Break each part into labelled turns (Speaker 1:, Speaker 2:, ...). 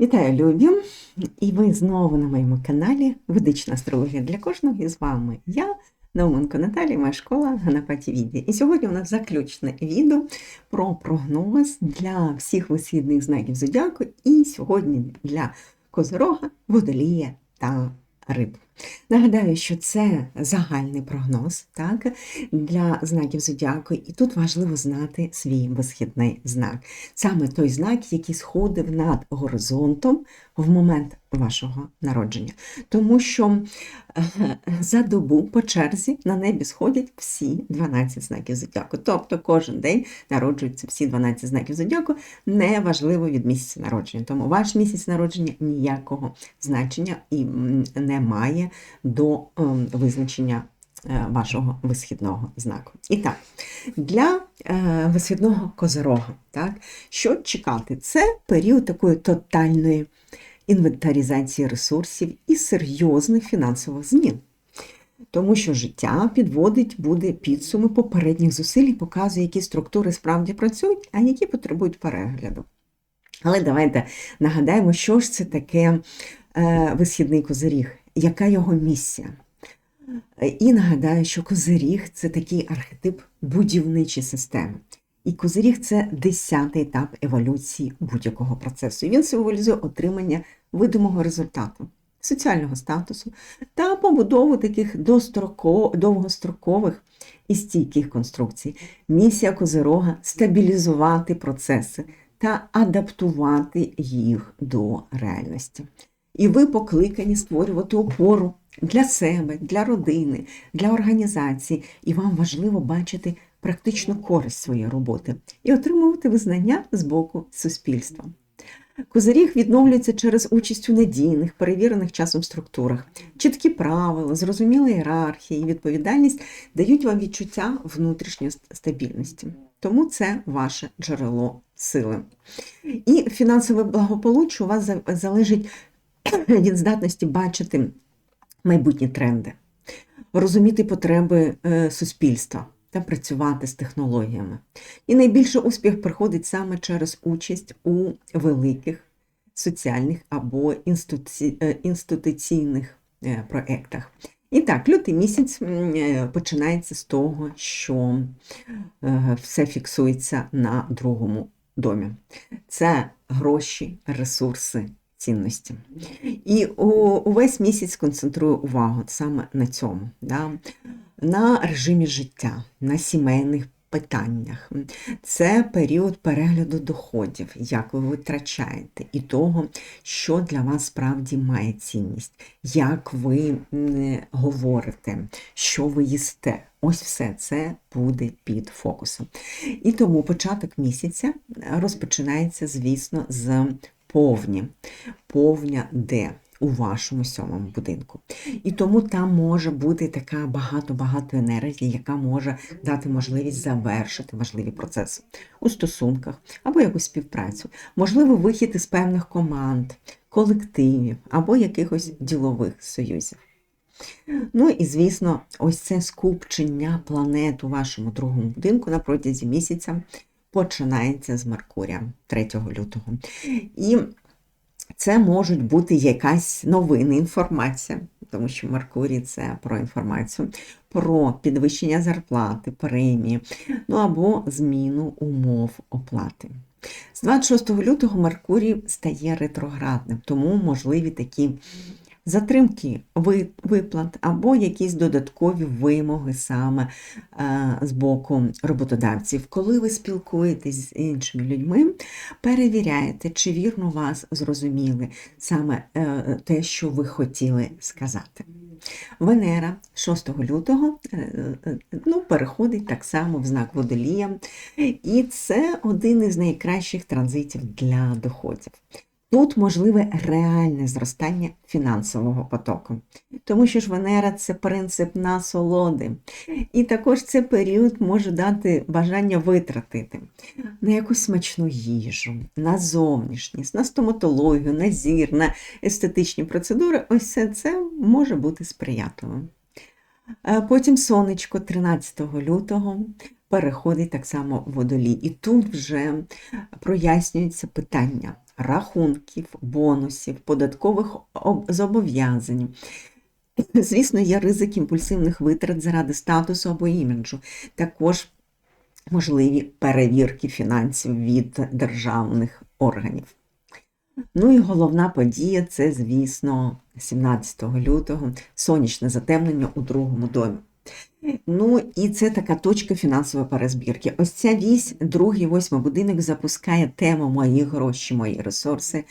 Speaker 1: Вітаю, любі! І ви знову на моєму каналі Ведична астрологія для кожного. І з вами я, Науменко Наталія, моя школа Ганапаті Віді. І сьогодні у нас заключне відео про прогноз для всіх висхідних знаків зодіаку. І сьогодні для Козорога, Водолія та Риб. Нагадаю, що це загальний прогноз так, для знаків зодіаку, і тут важливо знати свій висхідний знак. Саме той знак, який сходив над горизонтом в момент вашого народження. Тому що е, за добу по черзі на небі сходять всі 12 знаків зодіаку. Тобто кожен день народжуються всі 12 знаків зодіаку, неважливо від місяця народження. Тому ваш місяць народження ніякого значення і не має до ем, визначення е, вашого висхідного знаку. І так, для е, висхідного козирога, так, що чекати? Це період такої тотальної інвентаризації ресурсів і серйозних фінансових змін. Тому що життя підводить буде підсуми попередніх зусиль і показує, які структури справді працюють, а які потребують перегляду. Але давайте нагадаємо, що ж це таке е, висхідний козиріг, яка його місія. І нагадаю, що козиріг це такий архетип будівничої системи. І козиріг це десятий етап еволюції будь-якого процесу. Він символізує отримання видимого результату, соціального статусу та побудову таких довгострокових і стійких конструкцій. Місія козирога стабілізувати процеси та адаптувати їх до реальності. І ви покликані створювати опору для себе, для родини, для організації, і вам важливо бачити практичну користь своєї роботи і отримувати визнання з боку суспільства. Козиріг відновлюється через участь у надійних, перевірених часом структурах. Чіткі правила, зрозуміла ієрархія і відповідальність дають вам відчуття внутрішньої стабільності. Тому це ваше джерело сили. І фінансове благополуччя у вас залежить від здатності бачити майбутні тренди, розуміти потреби е, суспільства та працювати з технологіями. І найбільше успіх приходить саме через участь у великих соціальних або е, інституційних е, проєктах. І так, лютий місяць починається з того, що все фіксується на другому домі. Це гроші, ресурси, цінності. І увесь місяць концентрую увагу саме на цьому, да? на режимі життя, на сімейних питаннях. Це період перегляду доходів, як ви витрачаєте, і того, що для вас справді має цінність, як ви говорите, що ви їсте. Ось все це буде під фокусом. І тому початок місяця розпочинається, звісно, з повні. Повня де? У вашому сьомому будинку. І тому там може бути така багато-багато енергії, яка може дати можливість завершити важливі процеси у стосунках або якусь співпрацю, можливо, вихід із певних команд, колективів або якихось ділових союзів. Ну і звісно, ось це скупчення планет у вашому другому будинку на протязі місяця починається з Меркурія 3 лютого. І це можуть бути якась новина, інформація, тому що Меркурій це про інформацію, про підвищення зарплати, премії, ну або зміну умов оплати. З 26 лютого Меркурій стає ретроградним, тому можливі такі затримки виплат або якісь додаткові вимоги саме е, з боку роботодавців. Коли ви спілкуєтесь з іншими людьми, перевіряєте, чи вірно вас зрозуміли саме е, те, що ви хотіли сказати. Венера 6 лютого е, ну, переходить так само в знак водолія, і це один із найкращих транзитів для доходів. Тут можливе реальне зростання фінансового потоку, тому що ж Венера це принцип насолоди. І також цей період може дати бажання витратити на якусь смачну їжу, на зовнішність, на стоматологію, на зір, на естетичні процедури. Ось все це може бути сприятливим. Е, Потім сонечко 13 лютого переходить так само водолій. І тут вже прояснюється питання. Рахунків, бонусів, податкових зобов'язань. Звісно, є ризик імпульсивних витрат заради статусу або іміджу. Також можливі перевірки фінансів від державних органів. Ну і головна подія це, звісно, 17 лютого сонячне затемнення у другому домі. Ну і це така точка фінансової перезбірки. Ось ця вісь, другий, восьмий будинок запускає тему мої гроші, мої ресурси,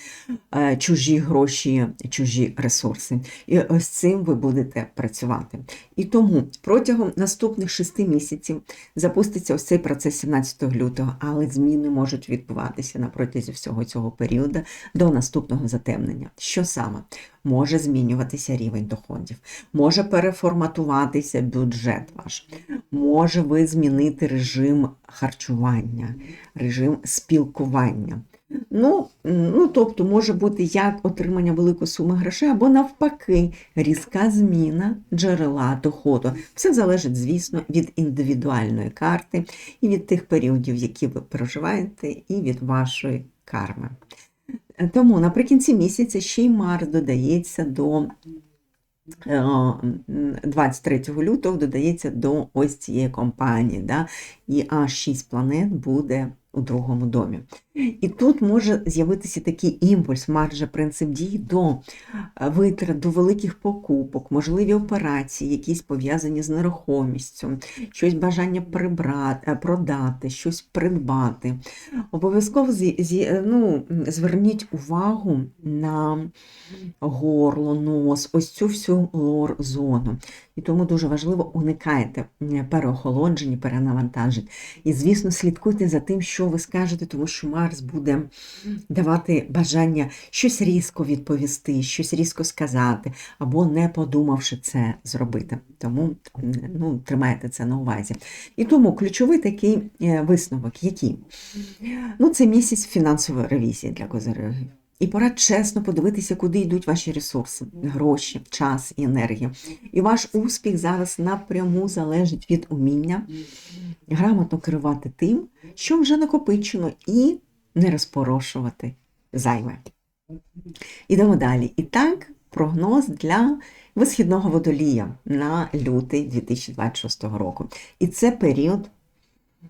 Speaker 1: е, чужі гроші, чужі ресурси. І ось цим ви будете працювати. І тому протягом наступних шести місяців запуститься ось цей процес 17 лютого, але зміни можуть відбуватися на протязі всього цього періоду до наступного затемнення. Що саме? Може змінюватися рівень доходів, може переформатуватися бюджет ваш, може ви змінити режим харчування, режим спілкування. Ну, ну, тобто може бути як отримання великої суми грошей, або навпаки, різка зміна джерела доходу. Все залежить, звісно, від індивідуальної карти і від тих періодів, які ви проживаєте, і від вашої карми. Тому наприкінці місяця ще й Марс додається до 23 лютого додається до ось цієї компанії, да? і аж 6 планет буде у другому домі. І тут може з'явитися такий імпульс, маржа принцип дій до е, витрат, до великих покупок, можливі операції, якісь пов'язані з нерухомістю, щось бажання прибрати, е, продати, щось придбати. Обов'язково зі- ну, зверніть увагу на горло, нос, ось цю всю лор-зону. І тому дуже важливо уникайте переохолоджень, перенавантажень. І, звісно, слідкуйте за тим, що ви скажете, тому що Марс буде давати бажання щось різко відповісти, щось різко сказати, або не подумавши це зробити. Тому ну, тримайте це на увазі. І тому ключовий такий е, висновок, який? Ну, це місяць фінансової ревізії для козирогів. І пора чесно подивитися, куди йдуть ваші ресурси, гроші, час і енергія. І ваш успіх зараз напряму залежить від уміння грамотно керувати тим, що вже накопичено, і не розпорошувати зайве. Ідемо далі. І так, прогноз для висхідного водолія на лютий 2026 року. І це період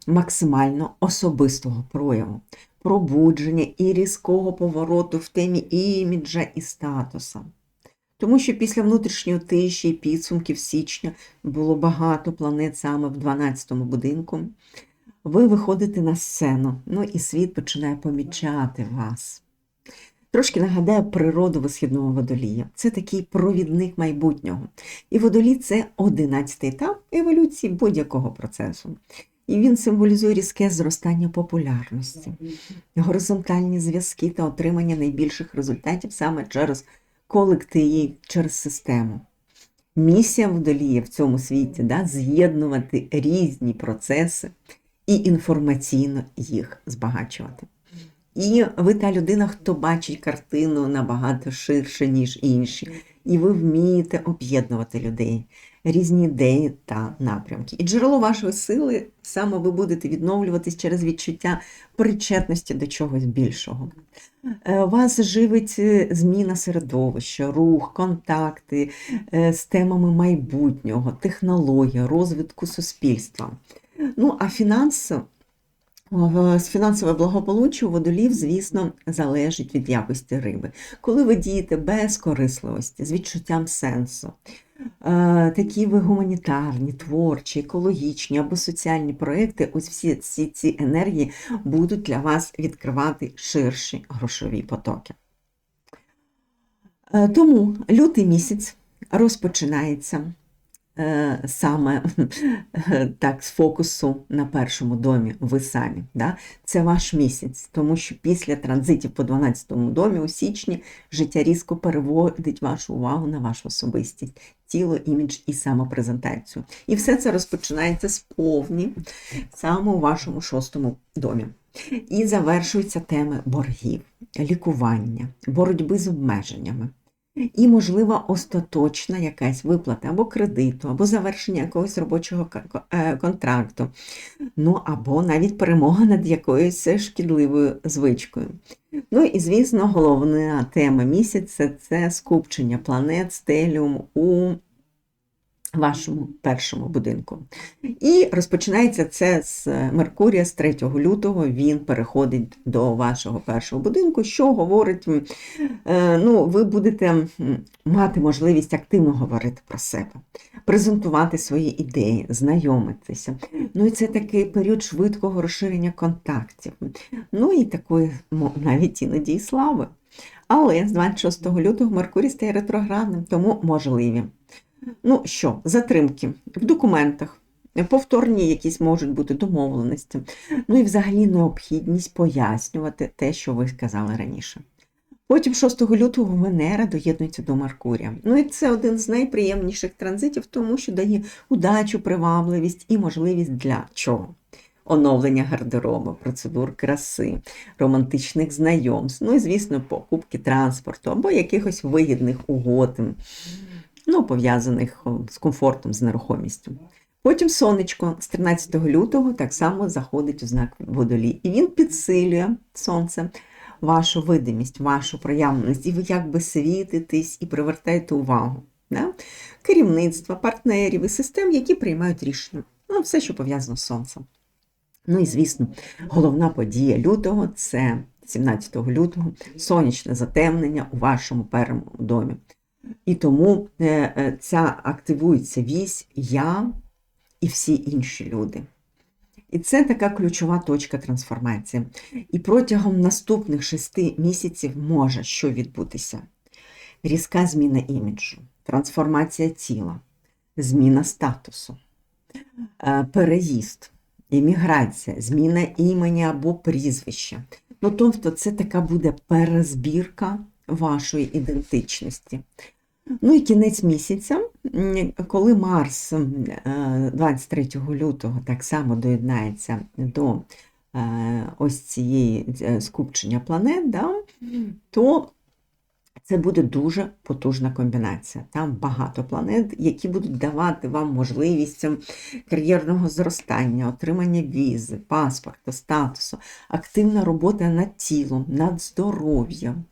Speaker 1: максимально особистого прояву, пробудження і різкого повороту в темі іміджа і статуса. Тому що після внутрішньої тиші і підсумків січня було багато планет саме в 12-му будинку. Ви виходите на сцену, ну і світ починає помічати вас. Трошки нагадаю природу висхідного водолія. Це такий провідник майбутнього. І водолій це 11 етап еволюції будь-якого процесу. І він символізує різке зростання популярності, горизонтальні зв'язки та отримання найбільших результатів саме через колектив, через систему. Місія водолія в цьому світі да, з'єднувати різні процеси і інформаційно їх збагачувати. І ви та людина, хто бачить картину набагато ширше, ніж інші. І ви вмієте об'єднувати людей, різні ідеї та напрямки. І джерело вашої сили саме ви будете відновлюватись через відчуття причетності до чогось більшого. Е, Вас живить е, зміна середовища, рух, контакти е, з темами майбутнього, технологія, розвитку суспільства. Ну, а фінансово фінансове благополуччя водолів, звісно, залежить від якості риби. Коли ви дієте без корисливості, з відчуттям сенсу, е, такі ви гуманітарні, творчі, екологічні або соціальні проекти, ось всі ці, ці енергії будуть для вас відкривати ширші грошові потоки. Е, Тому лютий місяць розпочинається саме е, так, з фокусу на першому домі, ви самі. Да? Це ваш місяць, тому що після транзитів по 12-му домі у січні життя різко переводить вашу увагу на вашу особистість, тіло, імідж і самопрезентацію. І все це розпочинається з повні саме у вашому шостому домі. І завершуються теми боргів, лікування, боротьби з обмеженнями. І, можливо, остаточна якась виплата або кредиту, або завершення якогось робочого е, контракту, ну або навіть перемога над якоюсь шкідливою звичкою. Ну і, звісно, головна тема місяця це скупчення планет стеліум у вашому першому будинку. І розпочинається це з Меркурія з 3 лютого. Він переходить до вашого першого будинку, що говорить, е, ну, ви будете мати можливість активно говорити про себе, презентувати свої ідеї, знайомитися. Ну і це такий період швидкого розширення контактів. Ну і такої навіть іноді і слави. Але з 26 лютого Меркурій стає ретроградним, тому можливі. Ну що, затримки в документах, повторні якісь можуть бути домовленості, ну і взагалі необхідність пояснювати те, що ви сказали раніше. Потім 6 лютого Венера доєднується до Меркурія. Ну і це один з найприємніших транзитів, тому що дає удачу, привабливість і можливість для чого? Оновлення гардеробу, процедур краси, романтичних знайомств, ну і, звісно, покупки транспорту або якихось вигідних угод, ну, пов'язаних з комфортом, з нерухомістю. Потім сонечко з 13 лютого так само заходить у знак водолій. І він підсилює сонце, вашу видимість, вашу проявленість, і ви якби світитесь і привертаєте увагу. Да? Керівництва, партнерів і систем, які приймають рішення. Ну, все, що пов'язано з сонцем. Ну і звісно, головна подія лютого це 17 лютого сонячне затемнення у вашому першому домі. І тому е, е, ця активується вісь я і всі інші люди. І це така ключова точка трансформації. І протягом наступних шести місяців може що відбутися: різка зміна іміджу, трансформація тіла, зміна статусу, е, переїзд, імміграція, зміна імені або прізвища. Ну, тобто, це така буде перезбірка вашої ідентичності. Ну і кінець місяця, коли Марс е, 23 лютого так само доєднається до е, ось цієї е, скупчення планет, да, то це буде дуже потужна комбінація. Там багато планет, які будуть давати вам можливість кар'єрного зростання, отримання візи, паспорта, статусу, активна робота над тілом, над здоров'ям.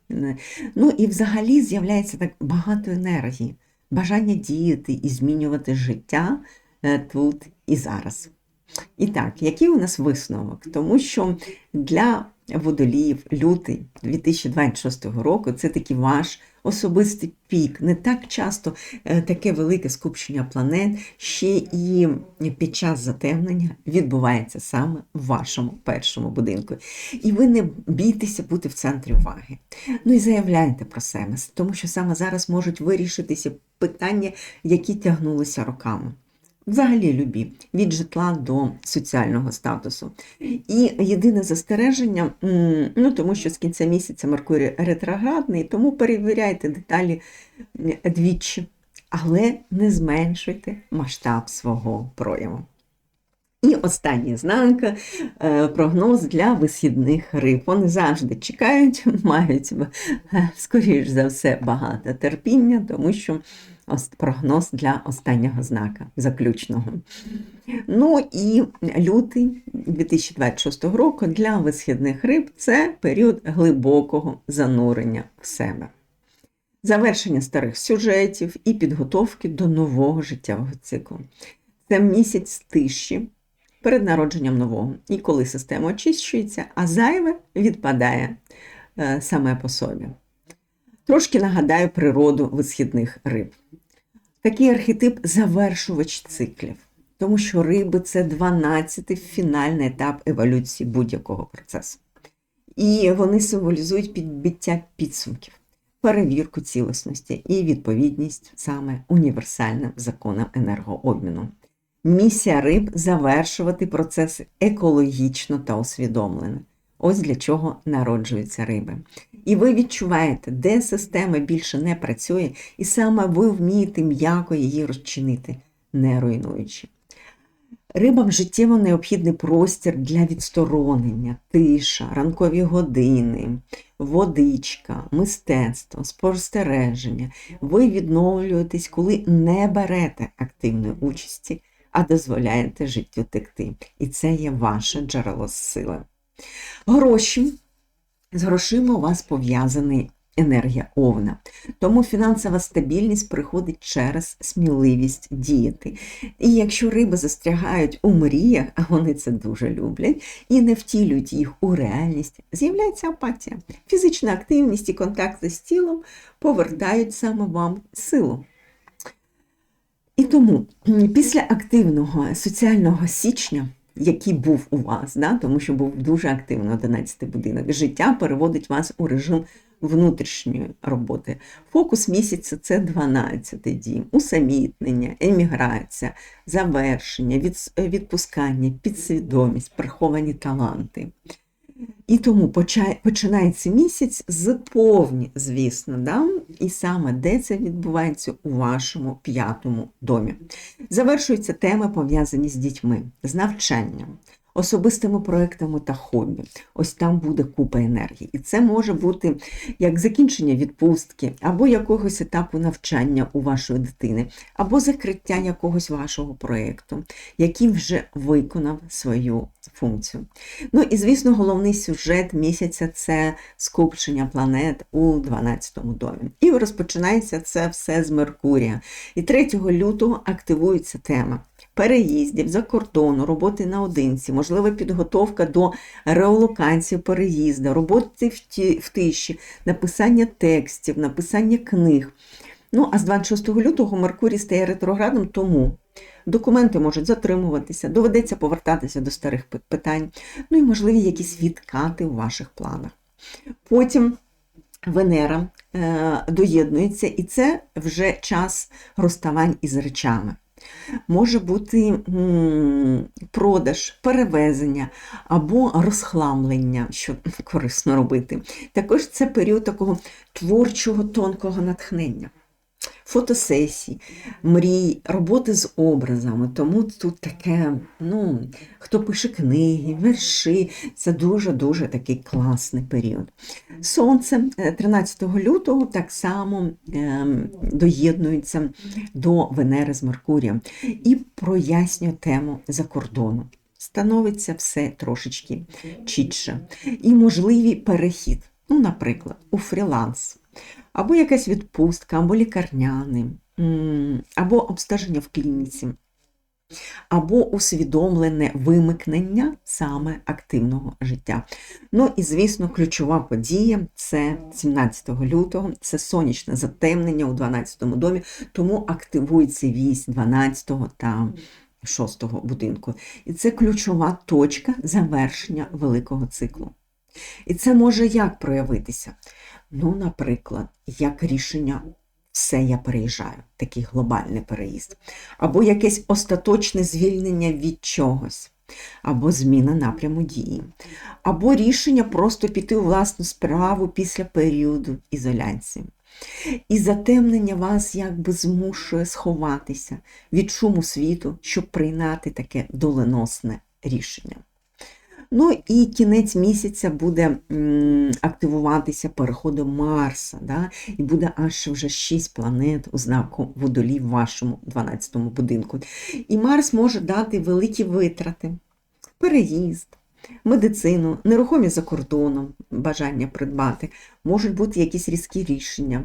Speaker 1: Ну і взагалі з'являється так багато енергії, бажання діяти і змінювати життя е, тут і зараз. І так, який у нас висновок? Тому що для водоліїв лютий 2026 року це такий ваш особистий пік. Не так часто е, таке велике скупчення планет ще і під час затемнення відбувається саме в вашому першому будинку. І ви не бійтеся бути в центрі уваги. Ну і заявляйте про себе, тому що саме зараз можуть вирішитися питання, які тягнулися роками. Взагалі любі, від житла до соціального статусу. І єдине застереження, ну тому що з кінця місяця Меркурій ретроградний, тому перевіряйте деталі двічі, але не зменшуйте масштаб свого прояву. І останній знак е, прогноз для висхідних риб. Вони завжди чекають, мають, е, скоріш за все, багато терпіння, тому що прогноз для останнього знака, заключного. Ну і лютий 2026 року для висхідних риб це період глибокого занурення в себе. Завершення старих сюжетів і підготовки до нового життєвого циклу. Це місяць тиші перед народженням нового. І коли система очищується, а зайве відпадає е, саме по собі. Трошки нагадаю природу висхідних риб. Такий архетип завершувач циклів, тому що риби це 12-й фінальний етап еволюції будь-якого процесу. І вони символізують підбиття підсумків, перевірку цілісності і відповідність саме універсальним законам енергообміну. Місія риб завершувати процес екологічно та усвідомлено. Ось для чого народжуються риби. І ви відчуваєте, де система більше не працює, і саме ви вмієте м'яко її розчинити, не руйнуючи. Рибам життєво необхідний простір для відсторонення, тиша, ранкові години, водичка, мистецтво, спостереження. Ви відновлюєтесь, коли не берете активної участі, а дозволяєте життю текти. І це є ваше джерело сили. Гроші. З грошима у вас пов'язаний енергія овна. Тому фінансова стабільність приходить через сміливість діяти. І якщо риби застрягають у мріях, а вони це дуже люблять, і не втілюють їх у реальність, з'являється апатія. Фізична активність і контакти з тілом повертають саме вам силу. І тому після активного соціального січня який був у вас, да? тому що був дуже активно 11 будинок. Життя переводить вас у режим внутрішньої роботи. Фокус місяця це 12 дім, усамітнення, еміграція, завершення, відпускання, підсвідомість, приховані таланти. І тому починається місяць з повні, звісно, да? і саме де це відбувається у вашому п'ятому домі. Завершуються теми, пов'язані з дітьми, з навчанням, особистими проектами та хобі. Ось там буде купа енергії. І це може бути як закінчення відпустки, або якогось етапу навчання у вашої дитини, або закриття якогось вашого проєкту, який вже виконав свою функцію. Ну і, звісно, головний сюжет місяця це скупчення планет у 12 му домі. І розпочинається це все з Меркурія. І 3 лютого активується тема переїздів за кордону, роботи наодинці, можлива підготовка до реолокації переїзду, роботи в тиші, написання текстів, написання книг. Ну, а з 26 лютого Меркурій стає ретроградом, тому документи можуть затримуватися, доведеться повертатися до старих питань, ну і можливі якісь відкати у ваших планах. Потім Венера е, доєднується, і це вже час розставань із речами. Може бути продаж, перевезення або розхламлення, що корисно робити. Також це період такого творчого тонкого натхнення фотосесій, мрій, роботи з образами. Тому тут таке, ну, хто пише книги, верши, це дуже-дуже такий класний період. Сонце 13 е, лютого так само е, доєднується до Венери з Меркурієм і прояснює тему за кордону. Становиться все трошечки чітше. І можливий перехід, ну, наприклад, у фріланс або якась відпустка, або лікарняний, або обстеження в клініці, або усвідомлене вимикнення саме активного життя. Ну і, звісно, ключова подія це 17 лютого, це сонячне затемнення у 12 домі, тому активується вісь 12 та 6 будинку. І це ключова точка завершення великого циклу. І це може як проявитися? Ну, наприклад, як рішення все я переїжджаю, такий глобальний переїзд, або якесь остаточне звільнення від чогось, або зміна напряму дії, або рішення просто піти у власну справу після періоду ізоляції. І затемнення вас якби змушує сховатися від шуму світу, щоб прийняти таке доленосне рішення. Ну і кінець місяця буде активуватися переходом Марса, да? і буде аж вже 6 планет у знаку водолі в вашому 12-му будинку. І Марс може дати великі витрати, переїзд медицину, нерухомі за кордоном, бажання придбати, можуть бути якісь різкі рішення,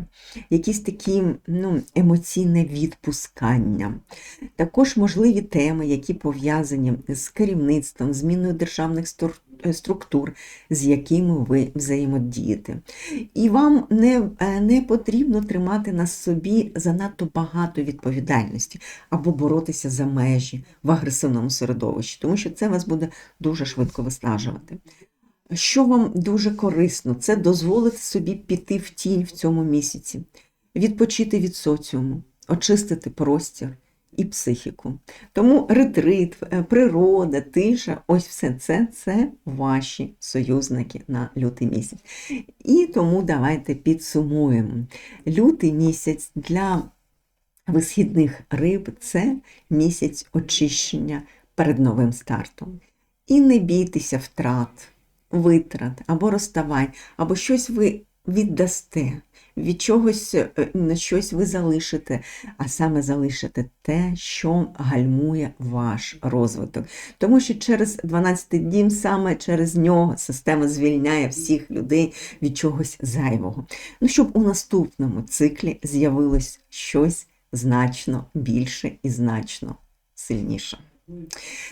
Speaker 1: якісь такі ну, емоційне відпускання. Також можливі теми, які пов'язані з керівництвом, зміною державних структур. Е, структур, з якими ви взаємодієте. І вам не, е, не потрібно тримати на собі занадто багато відповідальності або боротися за межі в агресивному середовищі, тому що це вас буде дуже швидко виснажувати. Що вам дуже корисно, це дозволити собі піти в тінь в цьому місяці, відпочити від соціуму, очистити простір, і психіку. Тому ретрит, е, природа, тиша ось все це це ваші союзники на лютий місяць. І тому давайте підсумуємо. Лютий місяць для висхідних риб це місяць очищення, перед новим стартом. І не бійтеся втрат, витрат або розставань, або щось ви віддасте, від чогось е, на щось ви залишите, а саме залишите те, що гальмує ваш розвиток. Тому що через 12-й дім, саме через нього система звільняє всіх людей від чогось зайвого. Ну, щоб у наступному циклі з'явилось щось значно більше і значно сильніше.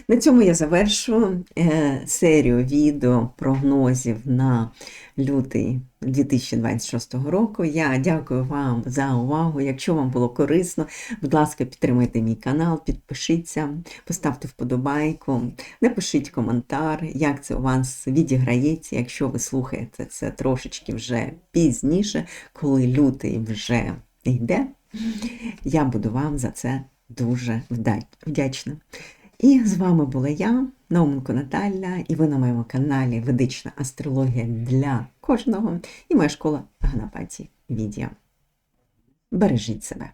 Speaker 1: На цьому я завершу е, серію відео прогнозів на лютий 2026 року. Я дякую вам за увагу. Якщо вам було корисно, будь ласка, підтримайте мій канал, підпишіться, поставте вподобайку, напишіть коментар, як це у вас відіграється, якщо ви слухаєте це трошечки вже пізніше, коли лютий вже йде. Я буду вам за це дуже вдячна. І з вами була я, Науменко Наталя, і ви на моєму каналі Ведична астрологія для кожного і моя школа Ганапаті Відія. Бережіть себе.